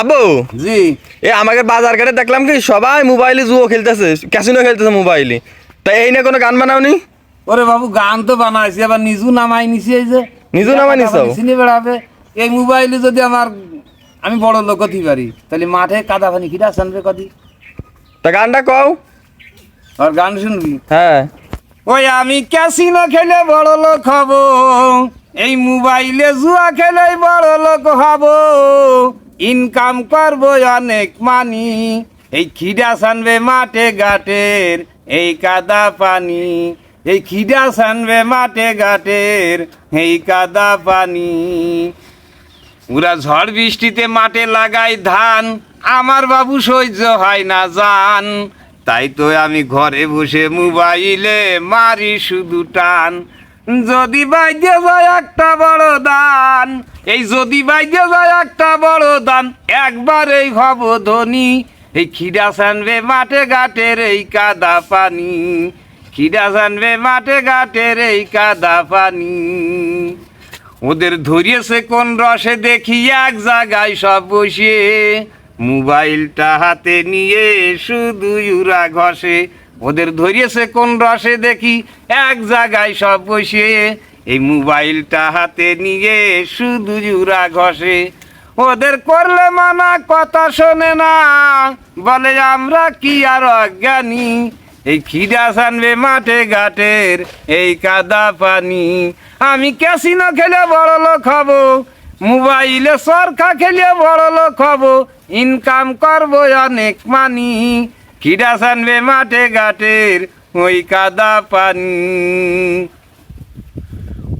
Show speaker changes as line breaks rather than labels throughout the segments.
আব্বু?
জি।
এ আমাকে বাজার ঘাটে দেখলাম কি সবাই মোবাইলে জুয়ো খেলতেছে ক্যাসিনো খেলতেছে মোবাইলে। তা এই নিয়ে কোনো গান বানাওনি?
ওরে বাবু গান তো বানাইছি আবার নিজু নামাই নিছি এই যে।
নিজু নামাই নিছো?
চিনে বেড়াবে। এই মোবাইলে যদি আমার আমি বড় লোক হতে পারি তাহলে মাঠে কাদা পানি কিটা আনবে কদি?
তা গানটা কও।
আর গান শুনবি?
হ্যাঁ।
ওই আমি ক্যাসিনো খেলে বড় লোক হব এই মোবাইলে জুয়া খেলে বড় লোক হব। ইনকাম করব অনেক মানি। এই খিডা সানবে মাঠে ঘাটের, এই কাদা পানি। এই খিডা সানবে মাঠে ঘাটের, এই কাদা পানি। ওরা ঝড় বৃষ্টিতে মাঠে লাগাই ধান, আমার বাবু সহ্য হয় না জান। তাই তো আমি ঘরে বসে মোবাইলে মারি শুধু টান। যদি বাইদে যায় একটা বড় এই যদি বাইদে যায় একটা বড় দান একবারেই হব ধনী এই খিডা সানবে মাঠে ঘাটের এই কাদা পানি। খিডা সানবে মাঠে ঘাটের এই কাদা পানি। ওদের ধরিয়েছে কোন রসে, দেখি এক জায়গায় সব বসে। মোবাইলটা হাতে নিয়ে শুধু ইউরা ঘষে। ওদের ধরিয়েছে কোন রসে, দেখি এক জায়গায় সব বসে। এই মোবাইলটা হাতে নিয়ে শুধু ইউরা ঘষে। ওদের করলে মানা কথা শোনে না। বলে, আমরা কি আর অজ্ঞানী? এই খিদা সানবে মাঠে ঘাটের এই কাদা পানি। আমি ক্যাসিনো খেলে বড় লোক হব। মোবাইলে সরখা খেলে বড় লোক হব। ইনকাম করব অনেক মানি। খিদা সানবে মাঠে ঘাটের ওই কাদা পানি।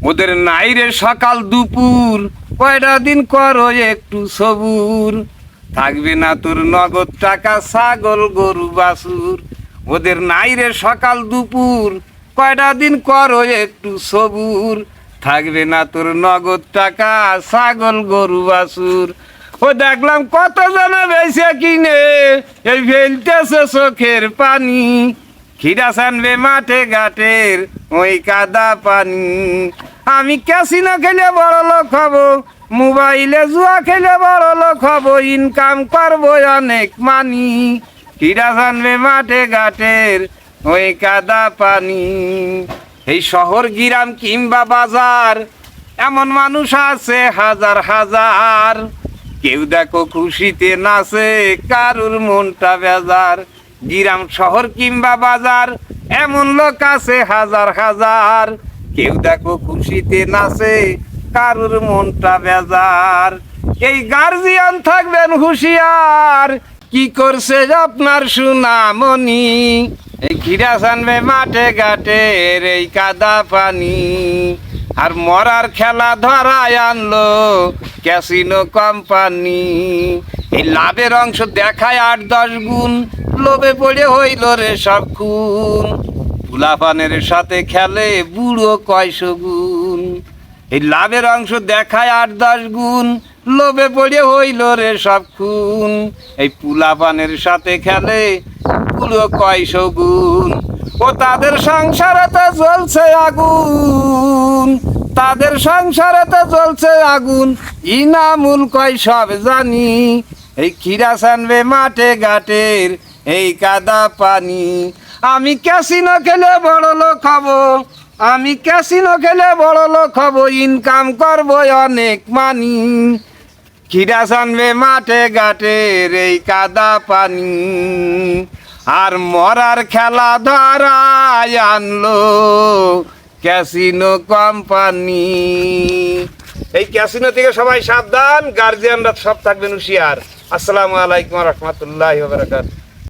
ওদের নাইরে সকাল দুপুর। কয়টা দিন করো একটু সবুর। থাকবে না তোর নগদ টাকা ছাগল, গরু, বাছুর। ওদের নাইরে সকাল দুপুর। কয়টা দিন করো একটু সবুর। থাকবে না তোর নগদ টাকা ছাগল, গরু, বাছুর। ও দেখলাম কত জনে বেছে কিনে। এই ফেলতেছে চোখের পানি। খিরা সানবে মাঠে ঘাটের ওই কাদা পানি। আমি ক্যাসিনো খেলে বড় লোক হব, মোবাইলে জুয়া খেলে বড় লোক হব ইনকাম করব অনেক মানি খিরা সানবে মাঠে ঘাটের ওই কাদা পানি। এই শহর, গিরাম কিংবা বাজার, এমন মানুষ আছে হাজার হাজার। কেউ দেখো খুশিতে নাচে, কারুর মনটা বেজার। গ্রাম, শহর কিংবা বাজার, এমন লোক আছে হাজার হাজার। কেউ দেখো খুশিতে নাচে, কারুর মনটা বেজার। এই গার্জিয়ান থাকবেন হুঁশিয়ার, কি করছে আপনার সুনামনি এই ঘিরা সানবে মাঠে ঘাটের এই কাদা পানি। আর মরার খেলা ধরায় আনলো ক্যাসিনো কোম্পানি। এই লাভের অংশ দেখায় আট দশ গুণ, লোভে পড়ে হইল রে সব খুন। ফুলাপানের সাথে খেলে বুড়ো কয়শো গুণ। এই লাভের অংশ দেখায় আট দশ গুণ, লোভে পড়ে হইল রে সব খুন। এই পুলাপানের সাথে খেলে পুরো কয়শো গুণ। ও তাদের সংসারে তো জ্বলছে আগুন, তাদের সংসারে তো জ্বলছে আগুন। ইনামুল কয় সব জানি, এই খিরা সানবে মাঠে ঘাটের এই কাদা পানি। আমি ক্যাসিনো খেলে বড় লোক হব। আমি ক্যাসিনো খেলে বড় লোক হব। ইনকাম করব অনেক মানি খিরা সানবে মাঠে ঘাটের এই কাদা পানি। আর মরার খেলা ধরায় আনলো ক্যাসিনো কোম্পানি এই ক্যাসিনো থেকে সবাই সাবধান। গার্জিয়ানরা সব থাকবেন হুশিয়ার। আসসালামু আলাইকুম রহমতুল্লাহ বারাকাতুহু।